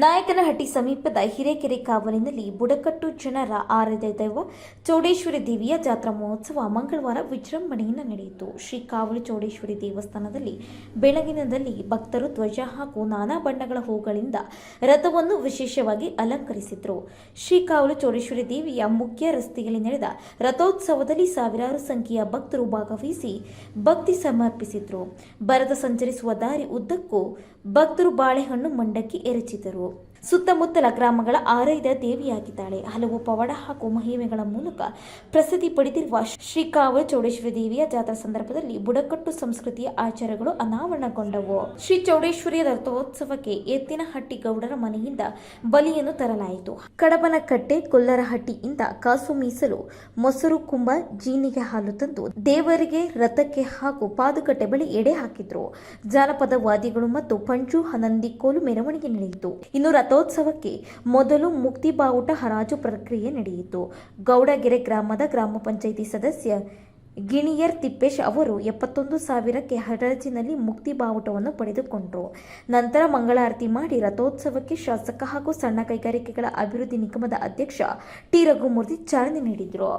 ನಾಯಕನಹಟ್ಟಿ ಸಮೀಪದ ಹಿರೇಕೆರೆ ಕಾವಲಿನಲ್ಲಿ ಬುಡಕಟ್ಟು ಜನರ ಆರಾಧ್ಯ ದೈವ ಚೌಡೇಶ್ವರಿ ದೇವಿಯ ಜಾತ್ರಾ ಮಹೋತ್ಸವ ಮಂಗಳವಾರ ವಿಜೃಂಭಣೆಯಿಂದ ನಡೆಯಿತು. ಶ್ರೀ ಕಾವಲು ಚೌಡೇಶ್ವರಿ ದೇವಸ್ಥಾನದಲ್ಲಿ ಬೆಳಗಿನದಲ್ಲಿ ಭಕ್ತರು ಧ್ವಜ ಹಾಗೂ ನಾನಾ ಬಣ್ಣಗಳ ಹೂಗಳಿಂದ ರಥವನ್ನು ವಿಶೇಷವಾಗಿ ಅಲಂಕರಿಸಿದ್ರು. ಶ್ರೀ ಕಾವಲು ಚೌಡೇಶ್ವರಿ ದೇವಿಯ ಮುಖ್ಯ ರಸ್ತೆಯಲ್ಲಿ ನಡೆದ ರಥೋತ್ಸವದಲ್ಲಿ ಸಾವಿರಾರು ಸಂಖ್ಯೆಯ ಭಕ್ತರು ಭಾಗವಹಿಸಿ ಭಕ್ತಿ ಸಮರ್ಪಿಸಿದರು. ಭರದ ಸಂಚರಿಸುವ ದಾರಿ ಉದ್ದಕ್ಕೂ ಭಕ್ತರು ಬಾಳೆಹಣ್ಣು ಮಂಡಕ್ಕಿ ಎರಚಿದರು. ಸುತ್ತಮುತ್ತಲ ಗ್ರಾಮಗಳ ಆರೈದ ದೇವಿಯಾಗಿದ್ದಾಳೆ. ಹಲವು ಪವಾಡ ಹಾಗೂ ಮಹಿಮೆಗಳ ಮೂಲಕ ಪ್ರಸಿದ್ಧಿ ಪಡೆದಿರುವ ಶ್ರೀ ಕಾವಲು ಚೌಡೇಶ್ವರಿ ದೇವಿಯ ಜಾತ್ರಾ ಸಂದರ್ಭದಲ್ಲಿ ಬುಡಕಟ್ಟು ಸಂಸ್ಕೃತಿಯ ಆಚಾರಗಳು ಅನಾವರಣಗೊಂಡವು. ಶ್ರೀ ಚೌಡೇಶ್ವರಿಯ ರಥೋತ್ಸವಕ್ಕೆ ಎತ್ತಿನಹಟ್ಟಿ ಗೌಡರ ಮನೆಯಿಂದ ಬಲಿಯನ್ನು ತರಲಾಯಿತು. ಕಡಬನಕಟ್ಟೆ ಕೊಲ್ಲರಹಟ್ಟಿಯಿಂದ ಕಾಸು ಮೀಸಲು, ಮೊಸರು ಕುಂಬ ಜೀನಿಗೆ ಹಾಲು ತಂದು ದೇವರಿಗೆ ರಥಕ್ಕೆ ಹಾಗೂ ಪಾದುಕಟ್ಟೆ ಬಳಿ ಎಡೆ ಹಾಕಿದ್ರು. ಜಾನಪದ ವಾದಿಗಳು ಮತ್ತು ಪಂಚು ಹನಂದಿಕೋಲು ಮೆರವಣಿಗೆ ನಡೆಯಿತು. ಇನ್ನು ರಥೋತ್ಸವಕ್ಕೆ ಮೊದಲು ಮುಕ್ತಿ ಬಾವುಟ ಹರಾಜು ಪ್ರಕ್ರಿಯೆ ನಡೆಯಿತು. ಗೌಡಗೆರೆ ಗ್ರಾಮದ ಗ್ರಾಮ ಪಂಚಾಯಿತಿ ಸದಸ್ಯ ಗಿಣಿಯರ್ ತಿಪ್ಪೇಶ್ ಅವರು ಎಪ್ಪತ್ತೊಂದು ಸಾವಿರಕ್ಕೆ ಹರಾಜಿನಲ್ಲಿ ಮುಕ್ತಿ ಬಾವುಟವನ್ನು ಪಡೆದುಕೊಂಡರು. ನಂತರ ಮಂಗಳಾರತಿ ಮಾಡಿ ರಥೋತ್ಸವಕ್ಕೆ ಶಾಸಕ ಹಾಗೂ ಸಣ್ಣ ಕೈಗಾರಿಕೆಗಳ ಅಭಿವೃದ್ಧಿ ನಿಗಮದ ಅಧ್ಯಕ್ಷ ಟಿ ರಘುಮೂರ್ತಿ ಚಾಲನೆ ನೀಡಿದರು.